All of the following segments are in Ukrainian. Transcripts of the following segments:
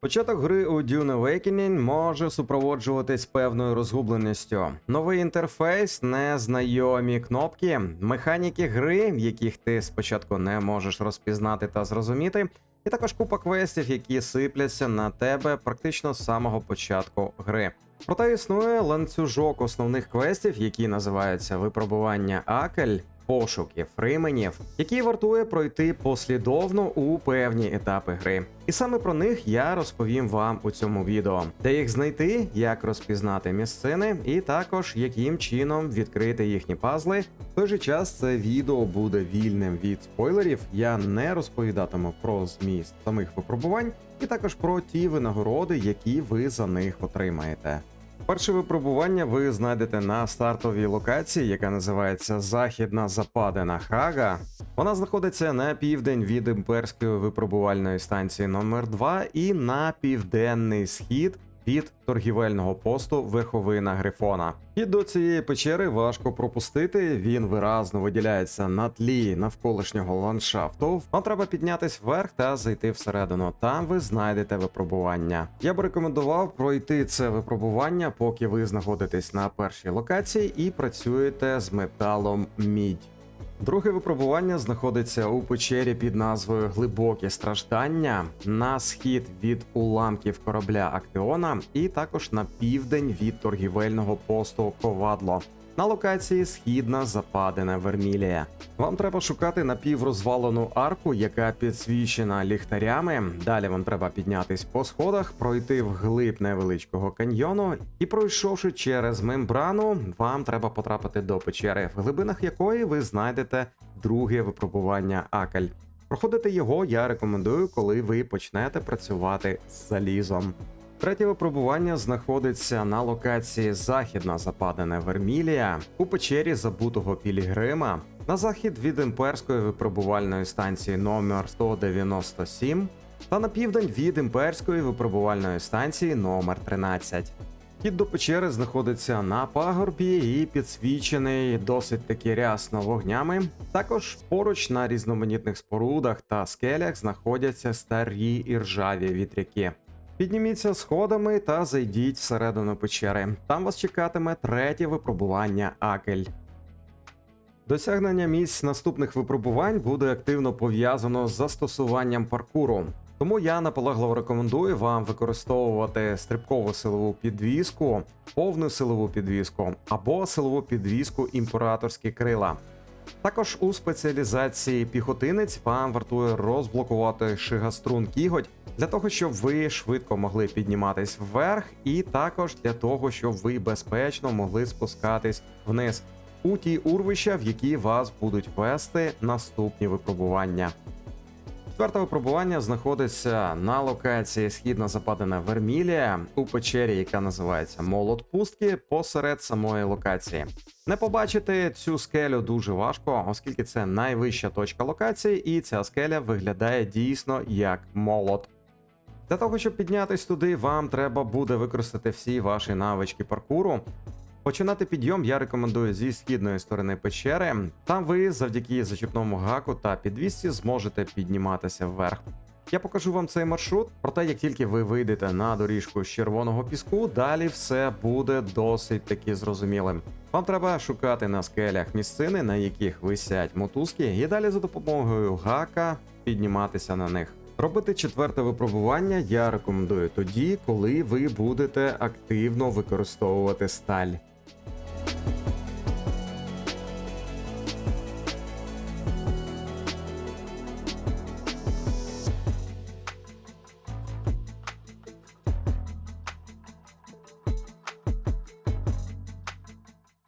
Початок гри у Dune Awakening може супроводжуватись певною розгубленістю. Новий інтерфейс, незнайомі кнопки, механіки гри, яких ти спочатку не можеш розпізнати та зрозуміти, і також купа квестів, які сипляться на тебе практично з самого початку гри. Проте існує ланцюжок основних квестів, які називаються випробування Акель. Пошуків фрименів, які вартує пройти послідовно у певні етапи гри. І саме про них я розповім вам у цьому відео, де їх знайти, як розпізнати місцини, і також яким чином відкрити їхні пазли. В той же час це відео буде вільним від спойлерів. Я не розповідатиму про зміст самих випробувань, і також про ті винагороди, які ви за них отримаєте. Перше випробування ви знайдете на стартовій локації, яка називається Західна Западина Хага. Вона знаходиться на південь від імперської випробувальної станції номер 2 і на південний схід від торгівельного посту Верховина Грифона. І до цієї печери важко пропустити. Він виразно виділяється на тлі навколишнього ландшафту. Вам треба піднятись вверх та зайти всередину. Там ви знайдете випробування. Я б рекомендував пройти це випробування, поки ви знаходитесь на першій локації і працюєте з металом мідь. Друге випробування знаходиться у печері під назвою Глибокі страждання на схід від уламків корабля Актеона, і також на південь від торгівельного посту Ковадло. На локації східна западина Вермілія. Вам треба шукати напіврозвалену арку, яка підсвічена ліхтарями. Далі вам треба піднятись по сходах, пройти вглиб невеличкого каньйону, і пройшовши через мембрану, вам треба потрапити до печери, в глибинах якої ви знайдете друге випробування Акаль. Проходити його я рекомендую, коли ви почнете працювати з залізом. Третє випробування знаходиться на локації Західна Западина Вермілія у печері забутого Пілігрима на захід від імперської випробувальної станції номер 197 та на південь від імперської випробувальної станції номер 13. Хід до печери знаходиться на пагорбі і підсвічений досить таки рясно вогнями. Також поруч на різноманітних спорудах та скелях знаходяться старі і ржаві вітряки. Підніміться сходами та зайдіть всередину печери. Там вас чекатиме третє випробування Акель. Досягнення місць наступних випробувань буде активно пов'язано з застосуванням паркуру. Тому я наполегливо рекомендую вам використовувати стрибкову силову підвіску, повну силову підвіску або силову підвіску імператорські крила. Також у спеціалізації піхотинець вам вартує розблокувати шигаструн кіготь для того, щоб ви швидко могли підніматись вверх, і також для того, щоб ви безпечно могли спускатись вниз у ті урвища, в які вас будуть вести наступні випробування. Четверте випробування знаходиться на локації східна западина Вермілія у печері, яка називається Молот Пустки, посеред самої локації. Не побачити цю скелю дуже важко, оскільки це найвища точка локації, і ця скеля виглядає дійсно як молот. Для того, щоб піднятись туди, вам треба буде використати всі ваші навички паркуру. Починати підйом я рекомендую зі східної сторони печери. Там ви завдяки зачіпному гаку та підвісці зможете підніматися вверх. Я покажу вам цей маршрут, проте як тільки ви вийдете на доріжку з червоного піску, далі все буде досить таки зрозумілим. Вам треба шукати на скелях місцини, на яких висять мотузки, і далі за допомогою гака підніматися на них. Робити четверте випробування я рекомендую тоді, коли ви будете активно використовувати сталь.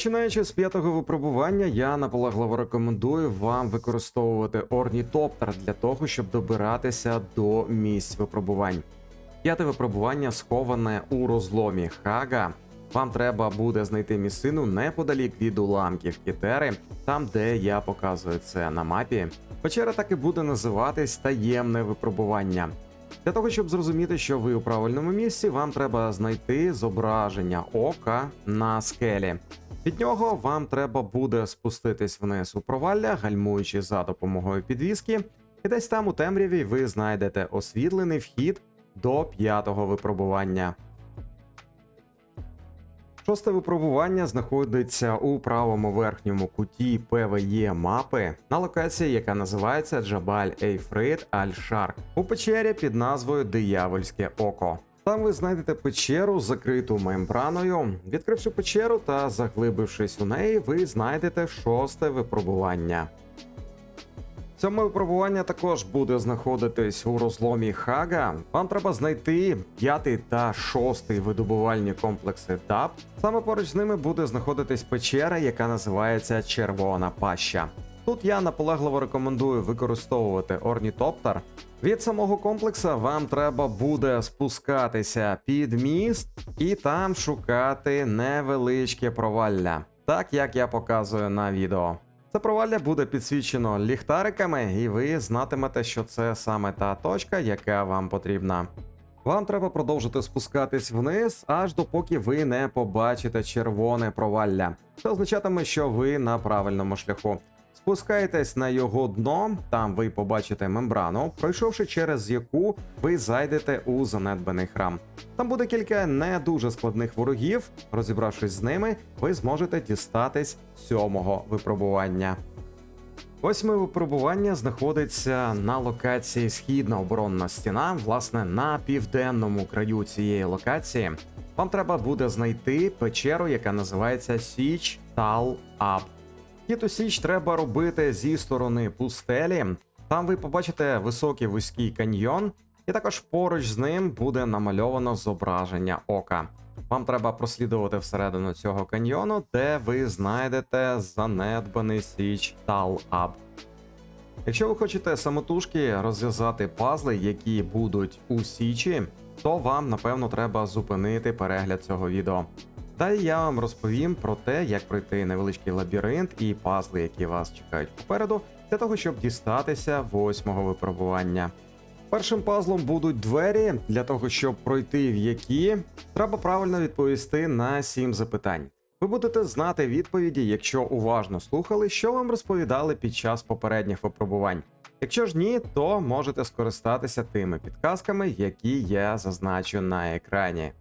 Починаючи з п'ятого випробування, я наполегливо рекомендую вам використовувати орнітоптер для того, щоб добиратися до місць випробувань. П'яте випробування сховане у розломі Хага. Вам треба буде знайти місцину неподалік від уламків Кітери, там де я показую це на мапі. Печера так і буде називатись таємне випробування. Для того, щоб зрозуміти, що ви у правильному місці, вам треба знайти зображення ока на скелі. Від нього вам треба буде спуститись вниз у провалля, гальмуючи за допомогою підвіски, і десь там у темряві ви знайдете освітлений вхід до п'ятого випробування. Шосте випробування знаходиться у правому верхньому куті ПВЄ мапи на локації, яка називається Джабаль Ейфрид Аль Шарк у печері під назвою Диявольське Око. Там ви знайдете печеру, закриту мембраною. Відкривши печеру та заглибившись у неї, ви знайдете шосте випробування. Сьоме випробування також буде знаходитись у розломі Хага. Вам треба знайти п'ятий та шостий видобувальні комплекси ДАП. Саме поруч з ними буде знаходитись печера, яка називається Червона Паща. Тут я наполегливо рекомендую використовувати орнітоптер. Від самого комплекса вам треба буде спускатися під міст і там шукати невеличке провалля, так як я показую на відео. Це провалля буде підсвічено ліхтариками, і ви знатимете, що це саме та точка, яка вам потрібна. Вам треба продовжити спускатись вниз, аж допоки ви не побачите червоне провалля. Це означатиме, що ви на правильному шляху. Спускаєтесь на його дно, там ви побачите мембрану, пройшовши через яку ви зайдете у занедбаний храм. Там буде кілька не дуже складних ворогів. Розібравшись з ними, ви зможете дістатись сьомого випробування. Восьме випробування знаходиться на локації Східна оборонна стіна, власне, на південному краю цієї локації. Вам треба буде знайти печеру, яка називається Січ Тал Ап. Хід у Січ треба робити зі сторони пустелі. Там ви побачите високий вузький каньйон, і також поруч з ним буде намальовано зображення ока. Вам треба прослідувати всередину цього каньйону, де ви знайдете занедбаний січ Тал-Аб. Якщо ви хочете самотужки розв'язати пазли, які будуть у січі, то вам напевно треба зупинити перегляд цього відео. Далі я вам розповім про те, як пройти невеличкий лабіринт і пазли, які вас чекають попереду, для того, щоб дістатися восьмого випробування. Першим пазлом будуть двері, для того, щоб пройти в які треба правильно відповісти на сім запитань. Ви будете знати відповіді, якщо уважно слухали, що вам розповідали під час попередніх випробувань. Якщо ж ні, то можете скористатися тими підказками, які я зазначу на екрані.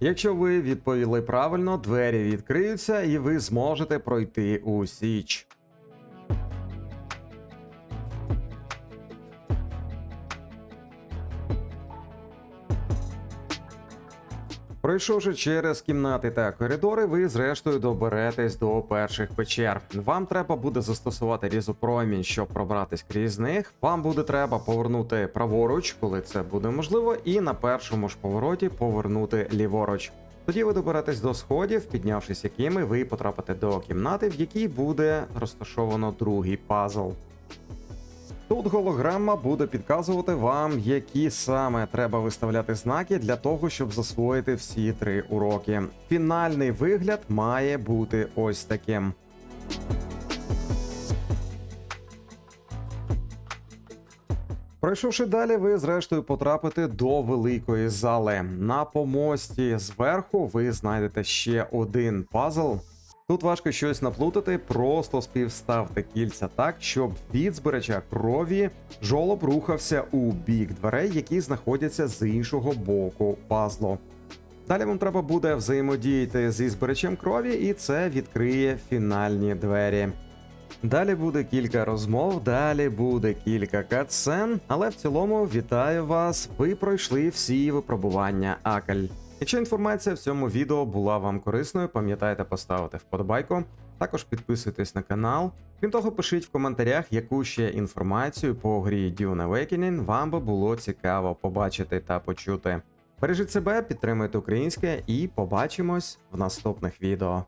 Якщо ви відповіли правильно, двері відкриються і ви зможете пройти у січ. Пройшовши через кімнати та коридори, ви зрештою доберетесь до перших печер. Вам треба буде застосувати різопромінь, щоб пробратись крізь них. Вам буде треба повернути праворуч, коли це буде можливо, і на першому ж повороті повернути ліворуч. Тоді ви доберетесь до сходів, піднявшись якими ви потрапите до кімнати, в якій буде розташовано другий пазл. Тут голограма буде підказувати вам, які саме треба виставляти знаки для того, щоб засвоїти всі три уроки. Фінальний вигляд має бути ось таким. Пройшовши далі, ви зрештою потрапите до великої зали. На помості зверху ви знайдете ще один пазл. Тут важко щось наплутати, просто співставте кільця так, щоб від збирача крові жолоб рухався у бік дверей, які знаходяться з іншого боку пазлу. Далі вам треба буде взаємодіяти зі збирачем крові, і це відкриє фінальні двері. Далі буде кілька розмов, далі буде кілька катсцен, але в цілому вітаю вас! Ви пройшли всі випробування Акаль. Якщо інформація в цьому відео була вам корисною, пам'ятайте поставити вподобайку. Також підписуйтесь на канал. Крім того, пишіть в коментарях, яку ще інформацію по грі Dune Awakening вам би було цікаво побачити та почути. Бережіть себе, підтримуйте українське і побачимось в наступних відео.